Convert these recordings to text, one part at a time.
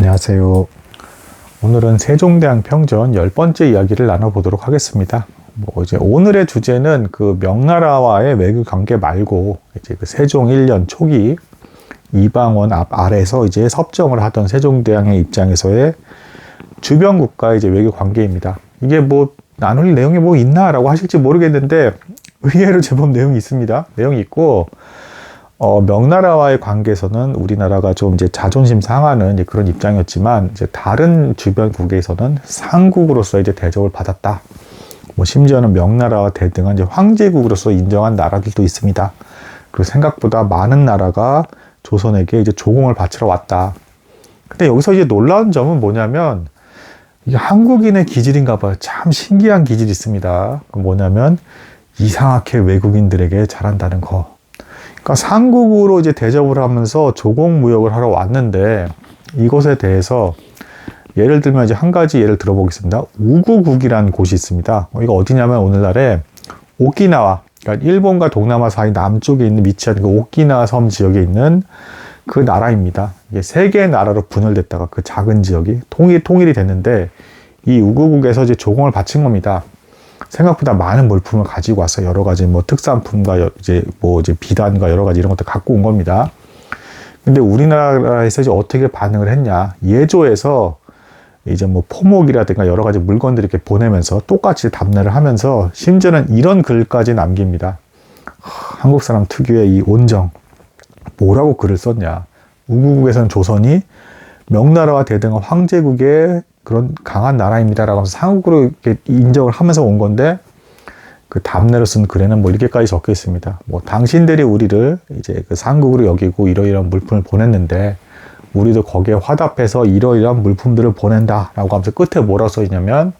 안녕하세요. 오늘은 세종대왕 평전 열 번째 이야기를 나눠보도록 하겠습니다. 뭐 이제 오늘의 주제는 그 명나라와의 외교 관계 말고 이제 그 세종 1년 초기 이방원 앞 아래서 이제 섭정을 하던 세종대왕의 입장에서의 주변 국가의 이제 외교 관계입니다. 이게 뭐 나눌 내용이 뭐 있나라고 하실지 모르겠는데 의외로 제법 내용이 있습니다. 내용이 있고 어, 명나라와의 관계에서는 우리나라가 좀 이제 자존심 상하는 이제 그런 입장이었지만 이제 다른 주변국에서는 상국으로서 이제 대접을 받았다. 뭐 심지어는 명나라와 대등한 이제 황제국으로서 인정한 나라들도 있습니다. 그리고 생각보다 많은 나라가 조선에게 이제 조공을 바치러 왔다. 근데 여기서 이제 놀라운 점은 뭐냐면 이게 한국인의 기질인가 봐요. 참 신기한 기질이 있습니다. 그 뭐냐면 이상하게 외국인들에게 잘한다는 거. 그러니까 상국으로 이제 대접을 하면서 조공 무역을 하러 왔는데 이것에 대해서 예를 들면 이제 한 가지 예를 들어보겠습니다. 우구국이라는 곳이 있습니다. 이거 어디냐면 오늘날에 오키나와 그러니까 일본과 동남아 사이 남쪽에 있는 위치한 그 오키나와 섬 지역에 있는 그 나라입니다. 이게 세 개의 나라로 분열됐다가 그 작은 지역이 통일 통일이 됐는데 이 우구국에서 이제 조공을 바친 겁니다. 생각보다 많은 물품을 가지고 와서 여러 가지 뭐 특산품과 이제 뭐 이제 비단과 여러 가지 이런 것들 갖고 온 겁니다. 근데 우리나라에서 이제 어떻게 반응을 했냐? 예조에서 이제 뭐 포목이라든가 여러 가지 물건들 이렇게 보내면서 똑같이 답례를 하면서 심지어는 이런 글까지 남깁니다. 한국 사람 특유의 이 온정. 뭐라고 글을 썼냐? 우구국에서는 조선이 명나라와 대등한 황제국의 그런 강한 나라입니다라고 하면서 상국으로 이렇게 인정을 하면서 온 건데 그 답례로 쓴 글에는 뭐 이렇게까지 적혀 있습니다. 뭐 당신들이 우리를 이제 그 상국으로 여기고 이러이러한 물품을 보냈는데 우리도 거기에 화답해서 이러이러한 물품들을 보낸다라고 하면서 끝에 뭐라고 써 있냐면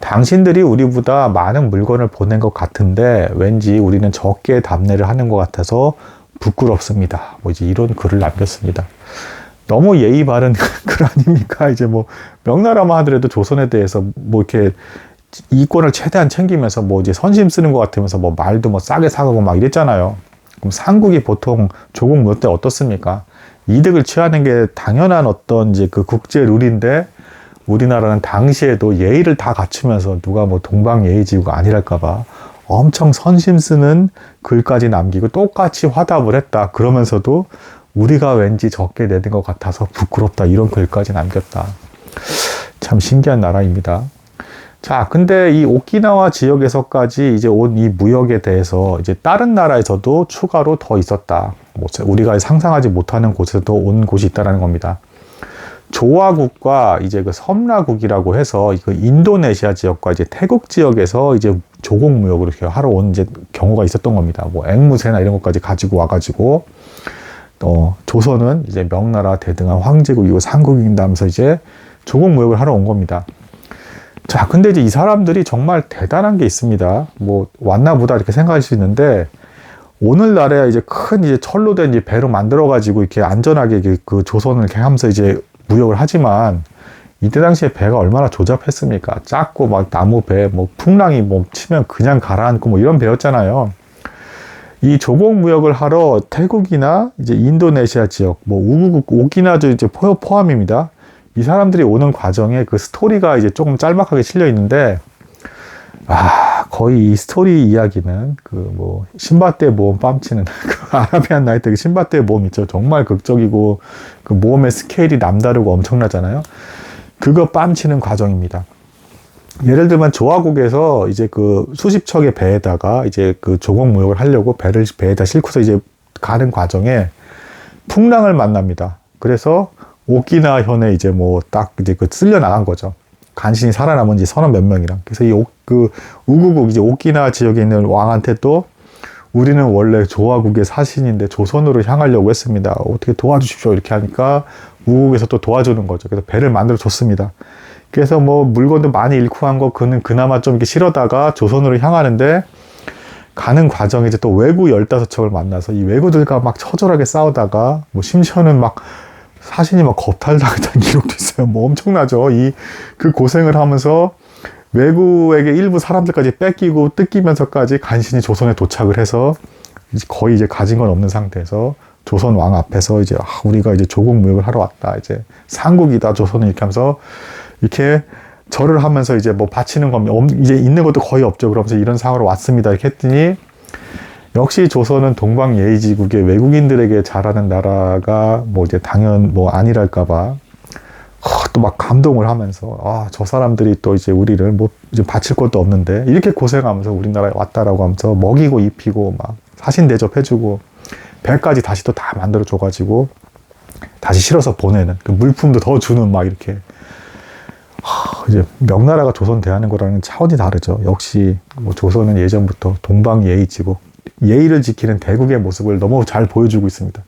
당신들이 우리보다 많은 물건을 보낸 것 같은데 왠지 우리는 적게 답례를 하는 것 같아서 부끄럽습니다. 뭐 이제 이런 글을 남겼습니다. 너무 예의 바른 글 아닙니까? 이제 뭐 명나라만 하더라도 조선에 대해서 뭐 이렇게 이권을 최대한 챙기면서 뭐 이제 선심 쓰는 것 같으면서 뭐 말도 뭐 싸게 사가고 막 이랬잖아요. 그럼 삼국이 보통 조국 몇때 어떻습니까? 이득을 취하는 게 당연한 어떤 이제 그 국제 룰인데 우리나라는 당시에도 예의를 다 갖추면서 누가 뭐 동방 예의지구가 아니랄까봐 엄청 선심 쓰는 글까지 남기고 똑같이 화답을 했다. 그러면서도 우리가 왠지 적게 내는 것 같아서 부끄럽다. 이런 글까지 남겼다. 참 신기한 나라입니다. 자, 근데 이 오키나와 지역에서까지 이제 온 이 무역에 대해서 이제 다른 나라에서도 추가로 더 있었다. 뭐 우리가 상상하지 못하는 곳에도 온 곳이 있다라는 겁니다. 조화국과 이제 그 섬라국이라고 해서 그 인도네시아 지역과 이제 태국 지역에서 이제 조공 무역을 이렇게 하러 온 이제 경우가 있었던 겁니다. 뭐 앵무새나 이런 것까지 가지고 와가지고 어, 조선은 이제 명나라 대등한 황제국이고 상국인다 하면서 이제 조공 무역을 하러 온 겁니다. 자, 근데 이제 이 사람들이 정말 대단한 게 있습니다. 뭐, 왔나 보다 이렇게 생각할 수 있는데, 오늘날에 이제 큰 이제 철로 된 이제 배로 만들어 가지고 이렇게 안전하게 그 조선을 이렇게 하면서 이제 무역을 하지만, 이때 당시에 배가 얼마나 조잡했습니까? 작고 막 나무 배, 뭐 풍랑이 뭐 치면 그냥 가라앉고 뭐 이런 배였잖아요. 이 조공 무역을 하러 태국이나 이제 인도네시아 지역, 뭐 우구국, 오키나도 이제 포함입니다. 이 사람들이 오는 과정에 그 스토리가 이제 조금 짤막하게 실려 있는데, 아, 거의 이 스토리 이야기는 그 뭐 신밧드의 모험 뺨치는 그 아라비안 나이트 그 신밧드의 모험 있죠. 정말 극적이고 그 모험의 스케일이 남다르고 엄청나잖아요. 그거 뺨치는 과정입니다. 예를 들면 조화국에서 이제 그 수십 척의 배에다가 이제 그 조공 무역을 하려고 배를 배에다 싣고서 이제 가는 과정에 풍랑을 만납니다. 그래서 오키나 현에 이제 뭐 딱 이제 그 쓸려 나간 거죠. 간신히 살아남은 지 서너 몇 명이랑. 그래서 이 그 우구국 이제 오키나 지역에 있는 왕한테 또 우리는 원래 조화국의 사신인데 조선으로 향하려고 했습니다. 어떻게 도와주십시오 이렇게 하니까 우국에서 또 도와주는 거죠. 그래서 배를 만들어 줬습니다. 그래서 뭐 물건도 많이 잃고 한 거 그는 그나마 좀 이렇게 실어다가 조선으로 향하는데 가는 과정에 이제 또 외구 열다섯 척을 만나서 이 외구들과 막 처절하게 싸우다가 뭐 심지어는 막 사신이 막 겁탈당했다는 기록도 있어요. 뭐 엄청나죠. 이 그 고생을 하면서 외구에게 일부 사람들까지 뺏기고 뜯기면서까지 간신히 조선에 도착을 해서 거의 이제 가진 건 없는 상태에서 조선 왕 앞에서 이제 아, 우리가 이제 조국 무역을 하러 왔다. 이제 상국이다 조선은 이렇게 하면서 이렇게 절을 하면서 이제 뭐 바치는 겁니다. 없- 이제 있는 것도 거의 없죠. 그러면서 이런 상황으로 왔습니다. 이렇게 했더니 역시 조선은 동방 예의지국의 외국인들에게 잘하는 나라가 뭐 이제 당연 뭐 아니랄까봐 또 막 감동을 하면서 아 저 사람들이 또 이제 우리를 뭐 이제 바칠 것도 없는데 이렇게 고생하면서 우리나라에 왔다라고 하면서 먹이고 입히고 막 사신 대접해주고 배까지 다시 또 다 만들어 줘가지고 다시 실어서 보내는 그 물품도 더 주는 막 이렇게 하, 이제 명나라가 조선 대하는 거랑은 차원이 다르죠. 역시 뭐 조선은 예전부터 동방 예의지고 예의를 지키는 대국의 모습을 너무 잘 보여주고 있습니다.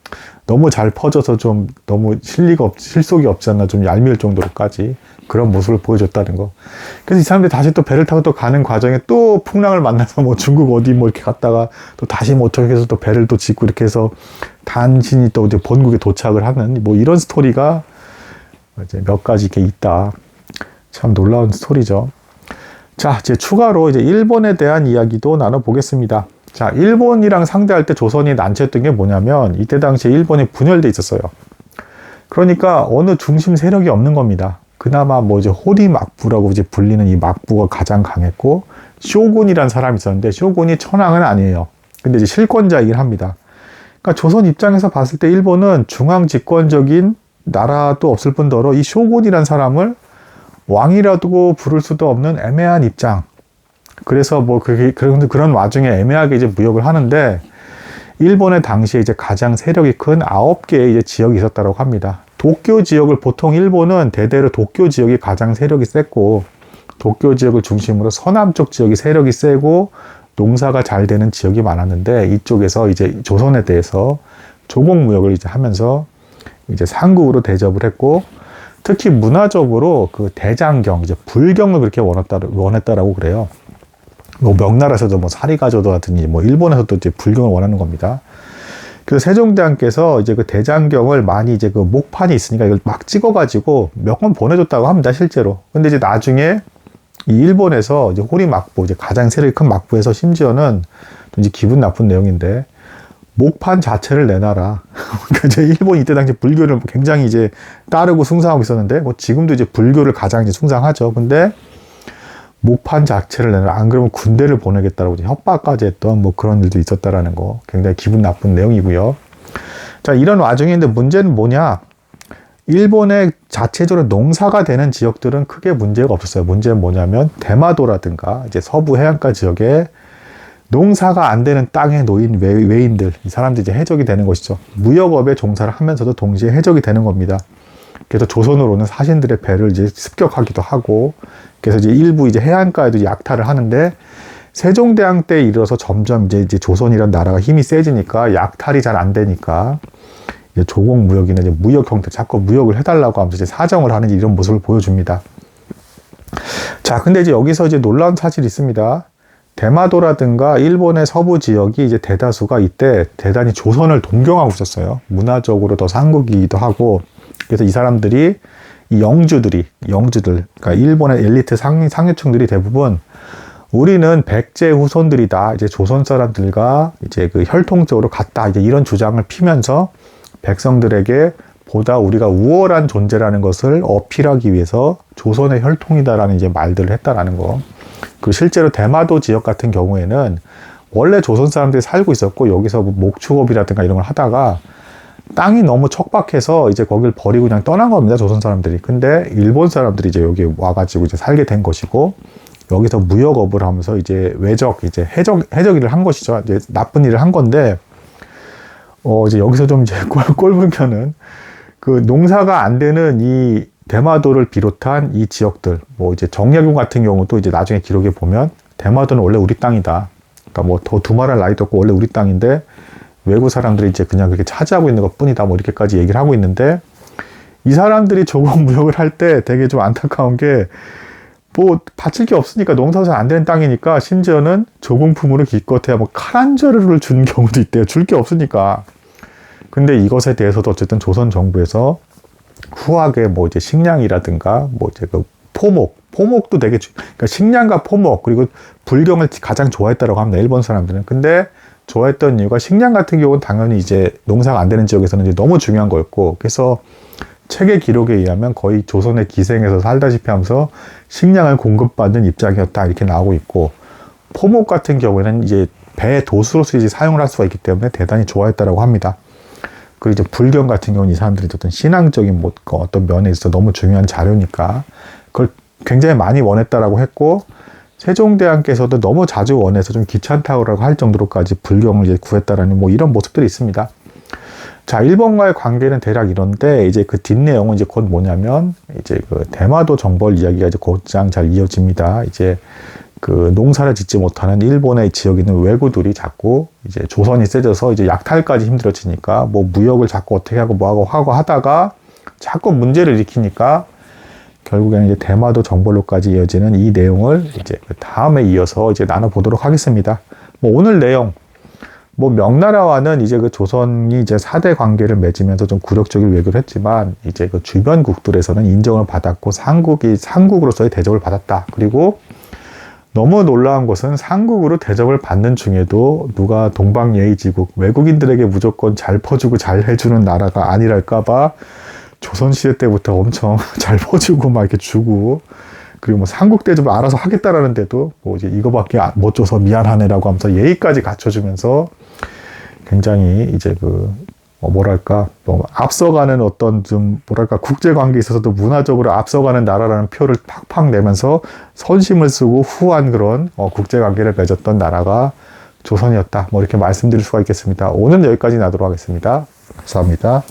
너무 잘 퍼져서 좀 너무 실리가 없, 실속이 없지 않나 좀 얄미울 정도로까지 그런 모습을 보여줬다는 거. 그래서 이 사람들이 다시 또 배를 타고 또 가는 과정에 또 풍랑을 만나서 뭐 중국 어디 뭐 이렇게 갔다가 또 다시 뭐 어떻게 해서 또 배를 또 짓고 이렇게 해서 단신이 또 이제 본국에 도착을 하는 뭐 이런 스토리가 이제 몇 가지 이렇게 있다. 참 놀라운 스토리죠. 자, 이제 추가로 이제 일본에 대한 이야기도 나눠보겠습니다. 자, 일본이랑 상대할 때 조선이 난처했던 게 뭐냐면 이때 당시에 일본이 분열돼 있었어요. 그러니까 어느 중심 세력이 없는 겁니다. 그나마 뭐 이제 호리 막부라고 이제 불리는 이 막부가 가장 강했고 쇼군이란 사람이 있었는데 쇼군이 천황은 아니에요. 근데 이제 실권자이긴 합니다. 그러니까 조선 입장에서 봤을 때 일본은 중앙 집권적인 나라도 없을 뿐더러 이 쇼군이란 사람을 왕이라도 부를 수도 없는 애매한 입장. 그래서 뭐 그게 그런 그런 와중에 애매하게 이제 무역을 하는데 일본의 당시에 이제 가장 세력이 큰 아홉 개의 이제 지역이 있었다고 합니다. 도쿄 지역을 보통 일본은 대대로 도쿄 지역이 가장 세력이 셌고 도쿄 지역을 중심으로 서남 쪽 지역이 세력이 세고 농사가 잘 되는 지역이 많았는데 이쪽에서 이제 조선에 대해서 조국 무역을 이제 하면서 이제 상국으로 대접을 했고 특히 문화적으로 그 대장경 이제 불경을 그렇게 원했다 원했다라고 그래요. 뭐 명나라에서도 뭐 사리가조도 하더니 뭐 일본에서도 이제 불경을 원하는 겁니다. 그래서 세종대왕께서 이제 그 대장경을 많이 이제 그 목판이 있으니까 이걸 막 찍어가지고 몇 권 보내줬다고 합니다 실제로. 근데 이제 나중에 이 일본에서 이제 호리 막부 이제 가장 세력이 큰 막부에서 심지어는 좀 이제 기분 나쁜 내용인데 목판 자체를 내놔라. 그러니까 이제 일본 이때 당시 불교를 굉장히 이제 따르고 숭상하고 있었는데 뭐 지금도 이제 불교를 가장 이제 숭상하죠. 근데 목판 자체를 내놔라. 안 그러면 군대를 보내겠다라고 이제 협박까지 했던 뭐 그런 일도 있었다라는 거 굉장히 기분 나쁜 내용이고요. 자 이런 와중인데 문제는 뭐냐? 일본의 자체적으로 농사가 되는 지역들은 크게 문제가 없었어요. 문제는 뭐냐면 대마도라든가 이제 서부 해안가 지역에 농사가 안 되는 땅에 놓인 외, 외인들, 이 사람들이 이제 해적이 되는 것이죠. 무역업에 종사를 하면서도 동시에 해적이 되는 겁니다. 그래서 조선으로 오는 사신들의 배를 이제 습격하기도 하고, 그래서 이제 일부 이제 해안가에도 약탈을 하는데, 세종대왕 때 이르러서 점점 이제, 이제 조선이란 나라가 힘이 세지니까 약탈이 잘 안 되니까, 조공 무역이나 이제 무역 형태, 자꾸 무역을 해달라고 하면서 이제 사정을 하는 이런 모습을 보여줍니다. 자, 근데 이제 여기서 이제 놀라운 사실이 있습니다. 대마도라든가 일본의 서부 지역이 이제 대다수가 이때 대단히 조선을 동경하고 있었어요. 문화적으로 더 상국이기도 하고. 그래서 이 사람들이, 이 영주들이, 영주들, 그러니까 일본의 엘리트 상, 상류층들이 대부분 우리는 백제 후손들이다. 이제 조선 사람들과 이제 그 혈통적으로 같다. 이제 이런 주장을 피면서 백성들에게 보다 우리가 우월한 존재라는 것을 어필하기 위해서 조선의 혈통이다라는 이제 말들을 했다라는 거. 그 실제로 대마도 지역 같은 경우에는 원래 조선 사람들이 살고 있었고 여기서 뭐 목축업이라든가 이런 걸 하다가 땅이 너무 척박해서 이제 거길 버리고 그냥 떠난 겁니다 조선 사람들이. 근데 일본 사람들이 이제 여기 와가지고 이제 살게 된 것이고 여기서 무역업을 하면서 이제 외적 이제 해적 해적 일을 한 것이죠. 이제 나쁜 일을 한 건데 어 이제 여기서 좀 이제 꼴, 꼴불견은 그 농사가 안 되는 이 대마도를 비롯한 이 지역들, 뭐 이제 정약용 같은 경우도 이제 나중에 기록에 보면 대마도는 원래 우리 땅이다. 그러니까 뭐 더 두말할 나이도 없고 원래 우리 땅인데 외국 사람들이 이제 그냥 그렇게 차지하고 있는 것 뿐이다. 뭐 이렇게까지 얘기를 하고 있는데 이 사람들이 조공 무역을 할 때 되게 좀 안타까운 게 뭐 바칠 게 없으니까 농사가 잘안 되는 땅이니까 심지어는 조공품으로 기껏해야 뭐 칼 한 자루를 준 경우도 있대요. 줄 게 없으니까. 근데 이것에 대해서도 어쨌든 조선 정부에서 후하게 뭐 이제 식량이라든가 뭐 이제 그 포목, 포목도 되게 주- 그러니까 식량과 포목 그리고 불경을 가장 좋아했다라고 합니다. 일본 사람들은. 근데 좋아했던 이유가 식량 같은 경우는 당연히 이제 농사가 안 되는 지역에서는 이제 너무 중요한 거였고 그래서 책의 기록에 의하면 거의 조선의 기생에서 살다시피 하면서 식량을 공급받는 입장이었다 이렇게 나오고 있고 포목 같은 경우에는 이제 배 도수로서 이제 사용을 할 수가 있기 때문에 대단히 좋아했다라고 합니다. 그리고 이제 불경 같은 경우는 이 사람들이 어떤 신앙적인 뭐 어떤 면에 있어 너무 중요한 자료니까 그걸 굉장히 많이 원했다라고 했고 세종대왕께서도 너무 자주 원해서 좀 귀찮다고 할 정도로까지 불경을 이제 구했다라는 뭐 이런 모습들이 있습니다. 자, 일본과의 관계는 대략 이런데 이제 그 뒷내용은 이제 곧 뭐냐면 이제 그 대마도 정벌 이야기가 이제 곧장 잘 이어집니다. 이제 그 농사를 짓지 못하는 일본의 지역에 있는 왜구들이 자꾸 이제 조선이 세져서 이제 약탈까지 힘들어지니까 뭐 무역을 자꾸 어떻게 하고 뭐하고 하고 하다가 자꾸 문제를 일으키니까 결국에는 이제 대마도 정벌로까지 이어지는 이 내용을 이제 그 다음에 이어서 이제 나눠보도록 하겠습니다. 뭐 오늘 내용 뭐 명나라와는 이제 그 조선이 이제 사대 관계를 맺으면서 좀 굴욕적인 외교를 했지만 이제 그 주변국들에서는 인정을 받았고 상국이 상국으로서의 대접을 받았다. 그리고 너무 놀라운 것은 상국으로 대접을 받는 중에도 누가 동방예의지국 외국인들에게 무조건 잘 퍼주고 잘 해주는 나라가 아니랄까봐 조선시대 때부터 엄청 잘 퍼주고 막 이렇게 주고 그리고 뭐 삼국 대접을 알아서 하겠다라는데도 뭐 이제 이거밖에 아- 못 줘서 미안하네라고 하면서 예의까지 갖춰주면서 굉장히 이제 그 어, 뭐랄까 뭐 앞서가는 어떤 좀 뭐랄까 국제 관계에 있어서도 문화적으로 앞서가는 나라라는 표를 팍팍 내면서 선심을 쓰고 후한 그런 어, 국제 관계를 맺었던 나라가 조선이었다. 뭐 이렇게 말씀드릴 수가 있겠습니다. 오늘 여기까지 나도록 하겠습니다. 감사합니다.